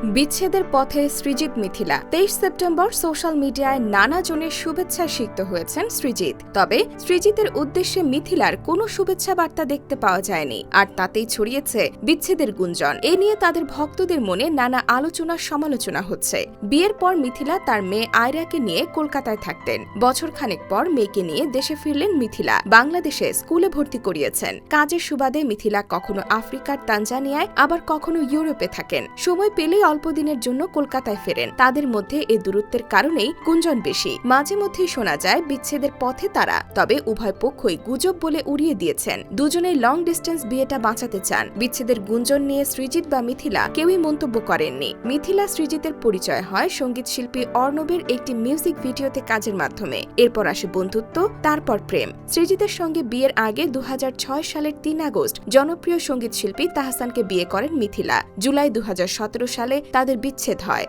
বিচ্ছেদের পথে সৃজিত মিথিলা। তেইশ সেপ্টেম্বর সোশ্যাল মিডিয়ায় নানা জনের শুভেচ্ছা সিক্ত হয়েছেন সৃজিত। তবে সৃজিতের উদ্দেশ্যে মিথিলার কোনো শুভেচ্ছা বার্তা দেখতে পাওয়া যায়নি, আর তাতেই ছড়িয়েছে বিচ্ছেদের গুঞ্জন। এ নিয়ে তাদের ভক্তদের মনে নানা আলোচনা সমালোচনা হচ্ছে। বিয়ের পর মিথিলা তার মেয়ে আয়রাকে নিয়ে কলকাতায় থাকতেন। বছর খানেক পর মেয়েকে নিয়ে দেশে ফিরলেন মিথিলা। বাংলাদেশে স্কুলে ভর্তি করিয়েছেন। কাজের সুবাদে মিথিলা কখনো আফ্রিকার তানজানিয়ায়, আবার কখনো ইউরোপে থাকেন। সময় পেলেই অল্প দিনের জন্য কলকাতায় ফেরেন। তাদের মধ্যে এ দূরত্বের কারণেই গুঞ্জন বেশি। মাঝে মধ্যেই শোনা যায়, বিচ্ছেদের পথে তারা, তবে উভয় পক্ষই গুজব বলে উড়িয়ে দিয়েছেন। দুজনেই লং ডিস্টেন্স বিয়েটা বাঁচাতে চান। বিচ্ছেদের গুঞ্জন নিয়ে সৃজিত বা মিথিলা কেউই মন্তব্য করেননি। মিথিলা সৃজিতের পরিচয় হয় সংগীত শিল্পী অর্ণবের একটি মিউজিক ভিডিওতে কাজের মাধ্যমে। এরপর আসে বন্ধুত্ব, তারপর প্রেম। সৃজিতের সঙ্গে বিয়ের আগে দু হাজার ছয় সালের তিন আগস্ট জনপ্রিয় সংগীত শিল্পী তাহসানকে বিয়ে করেন মিথিলা। জুলাই দু হাজার সতেরো সালে তাদের বিচ্ছেদ হয়।